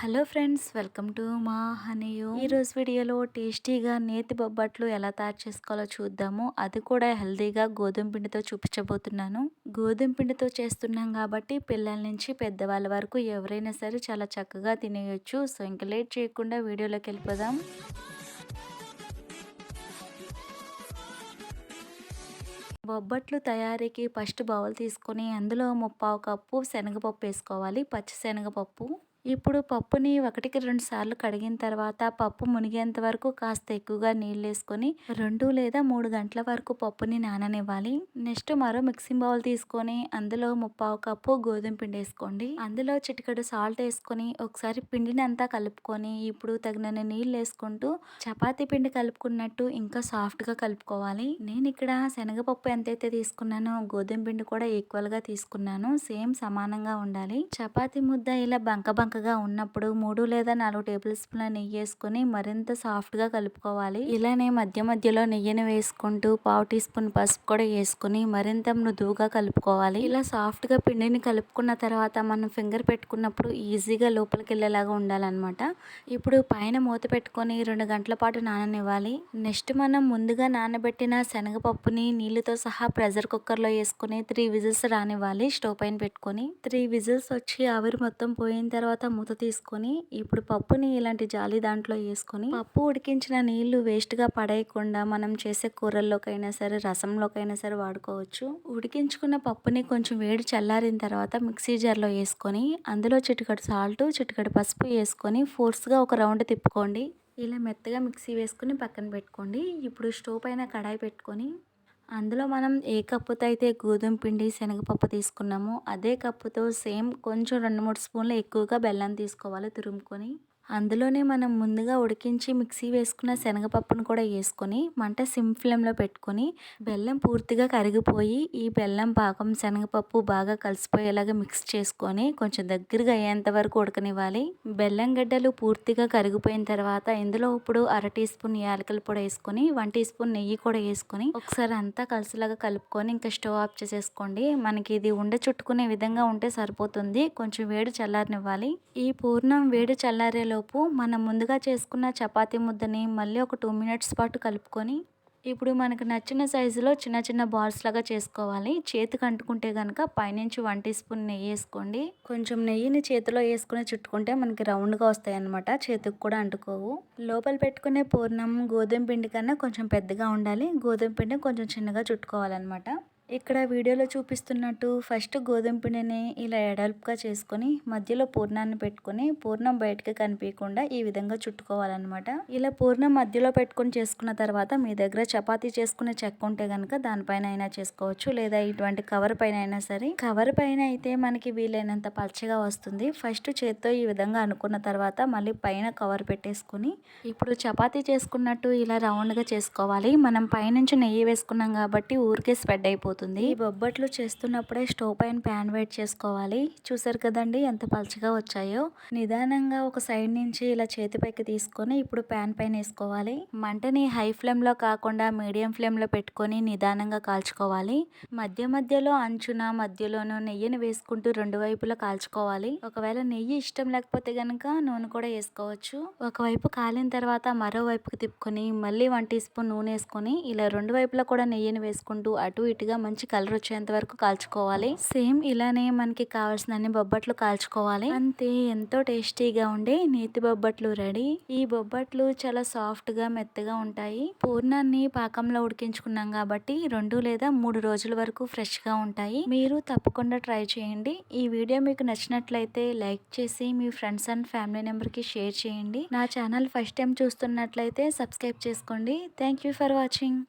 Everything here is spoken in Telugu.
హలో ఫ్రెండ్స్ వెల్కమ్ టు మా హనీయు. ఈరోజు వీడియోలో టేస్టీగా నేతి బొబ్బట్లు ఎలా తయారు చేసుకోవాలో చూద్దాము. అది కూడా హెల్తీగా గోధుమ పిండితో చూపించబోతున్నాను. గోధుమ పిండితో చేస్తున్నాం కాబట్టి పిల్లల నుంచి పెద్దవాళ్ళ వరకు ఎవరైనా సరే చాలా చక్కగా తినేయొచ్చు. సో ఇంకా లేట్ చేయకుండా వీడియోలోకి వెళ్ళిపోదాం. బొబ్బట్లు తయారీకి ఫస్ట్ బౌల్ తీసుకొని అందులో ముప్పావు కప్పు శనగపప్పు వేసుకోవాలి. పచ్చి శనగపప్పు. ఇప్పుడు పప్పుని ఒకటికి రెండు సార్లు కడిగిన తర్వాత పప్పు మునిగేంత వరకు కాస్త ఎక్కువగా నీళ్ళు వేసుకొని రెండు లేదా మూడు గంటల వరకు పప్పుని నాననివ్వాలి. నెక్స్ట్ మరో మిక్సింగ్ బౌల్ తీసుకొని అందులో ముప్పావు కప్పు గోధుమ పిండి వేసుకోండి. అందులో చిటికడు సాల్ట్ వేసుకొని ఒకసారి పిండిని అంతా కలుపుకొని ఇప్పుడు తగినన్ని నీళ్ళు వేసుకుంటూ చపాతీ పిండి కలుపుకున్నట్టు ఇంకా సాఫ్ట్గా కలుపుకోవాలి. నేను ఇక్కడ శనగపప్పు ఎంతైతే తీసుకున్నానో గోధుమ పిండి కూడా ఈక్వల్గా తీసుకున్నాను. సేమ్ సమానంగా ఉండాలి. చపాతీ ముద్ద ఇలా బంక బంక బంకగా ఉన్నప్పుడు మూడు లేదా నాలుగు టేబుల్ స్పూన్ల నెయ్యి వేసుకొని మరింత సాఫ్ట్గా కలుపుకోవాలి. ఇలానే మధ్య మధ్యలో నెయ్యిని వేసుకుంటూ పావు టీ స్పూన్ పసుపు కూడా వేసుకుని మరింత మృదువుగా కలుపుకోవాలి. ఇలా సాఫ్ట్గా పిండిని కలుపుకున్న తర్వాత మనం ఫింగర్ పెట్టుకున్నప్పుడు ఈజీగా లోపలికి వెళ్ళేలాగా ఉండాలన్నమాట. ఇప్పుడు పైన మూత పెట్టుకొని రెండు గంటల పాటు నాననివ్వాలి. నెక్స్ట్ మనం ముందుగా నానబెట్టిన శనగపప్పుని నీళ్ళతో సహా ప్రెషర్ కుక్కర్లో వేసుకుని త్రీ విజిల్స్ రానివ్వాలి స్టవ్ పైన పెట్టుకొని. త్రీ విజిల్స్ వచ్చి ఆవిరి మొత్తం పోయిన తర్వాత తర్వాత మూత తీసుకొని ఇప్పుడు పప్పుని ఇలాంటి జాలి దాంట్లో వేసుకొని పప్పు ఉడికించిన నీళ్ళు వేస్ట్గా పడేయకుండా మనం చేసే కూరల్లోకైనా సరే రసంలోకైనా సరే వాడుకోవచ్చు. ఉడికించుకున్న పప్పుని కొంచెం వేడి చల్లారిన తర్వాత మిక్సీ జార్లో వేసుకొని అందులో చిటికడు సాల్ట్ చిటికడు పసుపు వేసుకొని ఫోర్స్గా ఒక రౌండ్ తిప్పుకోండి. ఇలా మెత్తగా మిక్సీ వేసుకుని పక్కన పెట్టుకోండి. ఇప్పుడు స్టవ్ పైన కడాయి పెట్టుకొని అందులో మనం ఏ కప్పుతో అయితే గోధుమ పిండి శనగపప్పు తీసుకున్నామో అదే కప్పుతో సేమ్ కొంచెం రెండు మూడు స్పూన్లు ఎక్కువగా బెల్లం తీసుకోవాలి తురుముకొని. అందులోనే మనం ముందుగా ఉడికించి మిక్సీ వేసుకున్న శనగపప్పును కూడా వేసుకొని మంట సిమ్ ఫ్లేమ్లో పెట్టుకొని బెల్లం పూర్తిగా కరిగిపోయి ఈ బెల్లం పాకం శనగపప్పు బాగా కలిసిపోయేలాగా మిక్స్ చేసుకొని కొంచెం దగ్గరగా అయ్యేంత వరకు ఉడకనివ్వాలి. బెల్లం గడ్డలు పూర్తిగా కరిగిపోయిన తర్వాత ఇందులో ఇప్పుడు అర టీ స్పూన్ యాలకల పొడి వేసుకొని వన్ టీ స్పూన్ నెయ్యి కూడా వేసుకొని ఒకసారి అంతా కలిసిలాగా కలుపుకొని ఇంకా స్టవ్ ఆఫ్ చేసేసుకోండి. మనకి ఇది ఉండ చుట్టుకునే విధంగా ఉంటే సరిపోతుంది. కొంచెం వేడి చల్లారనివ్వాలి. ఈ పూర్ణం వేడి చల్లారేలో లోపు మనం ముందుగా చేసుకున్న చపాతీ ముద్దని మళ్ళీ ఒక టూ మినిట్స్ పాటు కలుపుకొని ఇప్పుడు మనకు నచ్చిన సైజులో చిన్న చిన్న బాల్స్ లాగా చేసుకోవాలి. చేతికి అంటుకుంటే కనుక పైనుంచి వన్ టీ స్పూన్ నెయ్యి వేసుకోండి. కొంచెం నెయ్యిని చేతిలో వేసుకుని చుట్టుకుంటే మనకి రౌండ్గా వస్తాయి అనమాట చేతికి కూడా అంటుకోవు. లోపల పెట్టుకునే పూర్ణం గోధుమ పిండి కన్నా కొంచెం పెద్దగా ఉండాలి. గోధుమ పిండి కొంచెం చిన్నగా చుట్టుకోవాలన్నమాట. ఇక్కడ వీడియోలో చూపిస్తున్నట్టు ఫస్ట్ గోధుమ పిండిని ఇలా ఎడల్పుగా చేసుకొని మధ్యలో పూర్ణాన్ని పెట్టుకొని పూర్ణం బయటకు కనిపించకుండా ఈ విధంగా చుట్టుకోవాలన్నమాట. ఇలా పూర్ణం మధ్యలో పెట్టుకొని చేసుకున్న తర్వాత మీ దగ్గర చపాతీ చేసుకునే చెక్క ఉంటే కనుక దానిపైన అయినా చేసుకోవచ్చు లేదా ఇటువంటి కవర్ పైన అయినా సరే. కవర్ పైన అయితే మనకి వీలైనంత పచ్చగా వస్తుంది. ఫస్ట్ చేత్తో ఈ విధంగా అనుకున్న తర్వాత మళ్ళీ పైన కవర్ పెట్టేసుకుని ఇప్పుడు చపాతీ చేసుకున్నట్టు ఇలా రౌండ్గా చేసుకోవాలి. మనం పైనుంచి నెయ్యి వేసుకున్నాం కాబట్టి ఊరికే స్ప్రెడ్ అయిపోతుంది. అవుతుంది ఈ బొబ్బట్లు చేస్తున్నప్పుడే స్టవ్ పైన ప్యాన్ వెయిట్ చేసుకోవాలి. చూసారు కదండి ఎంత పలచగా వచ్చాయో. నిదానంగా ఒక సైడ్ నుంచి ఇలా చేతిపైకి తీసుకొని ఇప్పుడు ప్యాన్ పైన వేసుకోవాలి. మంటని హై ఫ్లేమ్లో కాకుండా మీడియం ఫ్లేమ్లో పెట్టుకొని నిదానంగా కాల్చుకోవాలి. మధ్య మధ్యలో అంచున మధ్యలోనూ నెయ్యిని వేసుకుంటూ రెండు వైపులా కాల్చుకోవాలి. ఒకవేళ నెయ్యి ఇష్టం లేకపోతే గనక నూనె కూడా వేసుకోవచ్చు. ఒకవైపు కాలిన తర్వాత మరోవైపుకి తిప్పుకొని మళ్ళీ వన్ టీ స్పూన్ నూనె వేసుకొని ఇలా రెండు వైపులా కూడా నెయ్యిని వేసుకుంటూ అటు ఇటుగా మంచి కలర్ వచ్చేంత వరకు కాల్చుకోవాలి. సేమ్ ఇలానే మనకి కావాల్సిన అన్ని బొబ్బట్లు కాల్చుకోవాలి. అంతే ఎంతో టేస్టీగా ఉండే నేతి బొబ్బట్లు రెడీ. ఈ బొబ్బట్లు చాలా సాఫ్ట్గా మెత్తగా ఉంటాయి. పూర్ణాన్ని పాకంలో ఉడికించుకున్నాం కాబట్టి రెండు లేదా మూడు రోజుల వరకు ఫ్రెష్గా ఉంటాయి. మీరు తప్పకుండా ట్రై చేయండి. ఈ వీడియో మీకు నచ్చినట్లయితే లైక్ చేసి మీ ఫ్రెండ్స్ అండ్ ఫ్యామిలీ నెంబర్కి షేర్ చేయండి. నా ఛానల్ ఫస్ట్ టైం చూస్తున్నట్లయితే సబ్స్క్రైబ్ చేసుకోండి. Thank for watching.